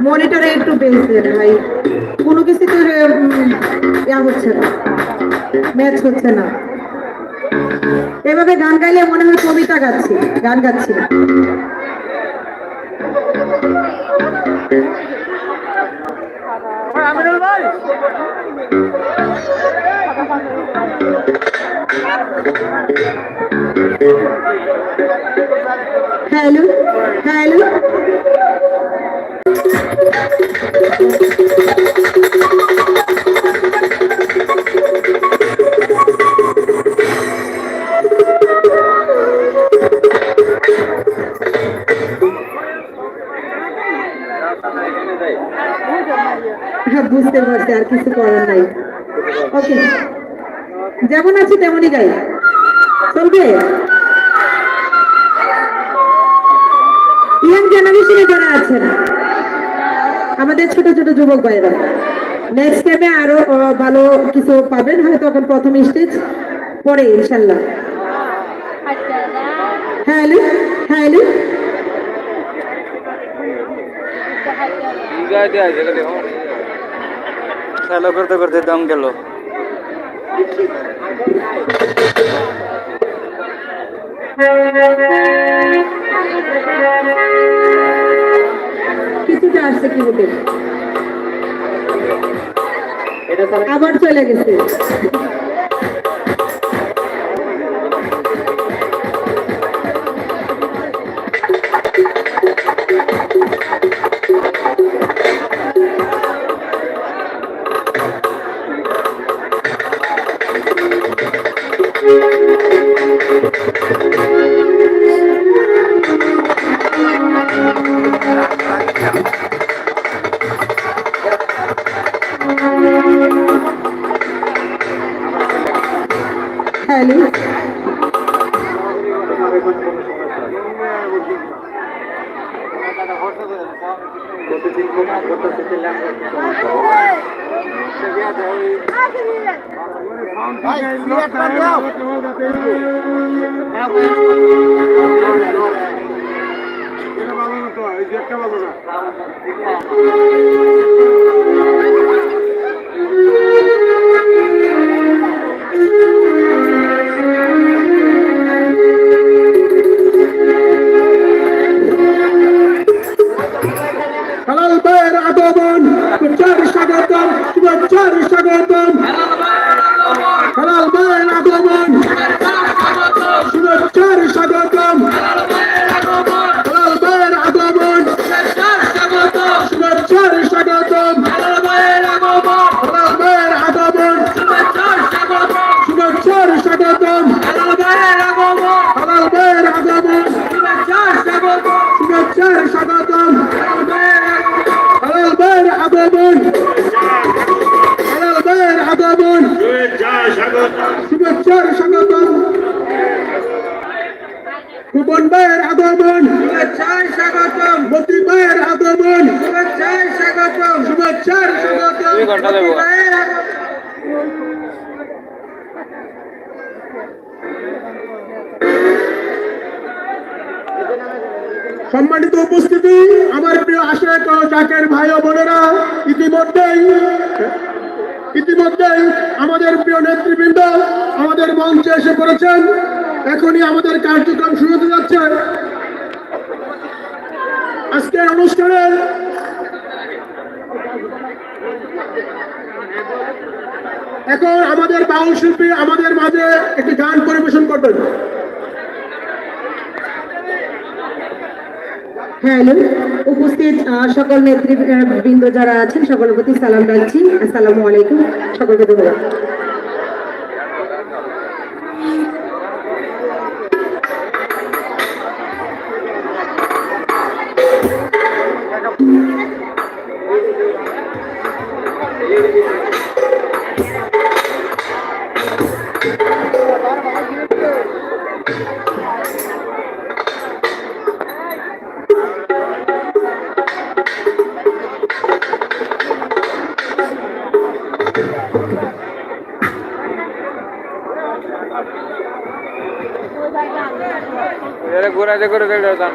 মনিটরে একটু বেশি ভাই। কোনো কিছু তো উম, ইয়া হচ্ছে না ম্যাচ হচ্ছে না। এভাবে গান গাইলে মনে হয় কবিতা গাচ্ছি গান গাচ্ছি হ্যালো হ্যালো। হ্যাঁ বুঝতে পারছি, আর কিছু করার নাই। ওকে যেমন আছি তেমনই গাই। চলবে? ইয়াং জেনারেশনে যারা আছেন আমাদের ছোট ছোট যুবক ভাইরা নেক্সট টাইমে আরও আহ, ভালো কিছু পাবেন হয়তো এখন প্রথম স্টেজ পরে ইনশাল্লাহ হ্যালো হ্যালো গায়ে দেওয়া খেলা করতে করতে দম গেল। কি হতে আবার চলে গেছে হ্যালো। হালাল সম্মানিত উপস্থিতি আমার প্রিয় আশেক ও জাকের ভাই ও বোনেরা ইতিমধ্যেই ইতিমধ্যেই আমাদের প্রিয় নেতৃবৃন্দ আমাদের মঞ্চে এসে পড়েছেন। এখনই আমাদের কার্যক্রম শুরু হতে যাচ্ছে। আজকের অনুষ্ঠানে এখন আমাদের বাউল শিল্পী আমাদের মাঝে একটি গান পরিবেশন করবেন। হ্যালো উপস্থিত সকল নেতৃবৃন্দ যারা আছেন, সকলের প্রতি সালাম রাখছি আসসালামু আলাইকুম, সকলকে ধন্যবাদ। ঘোরাতে করে গেলে দাম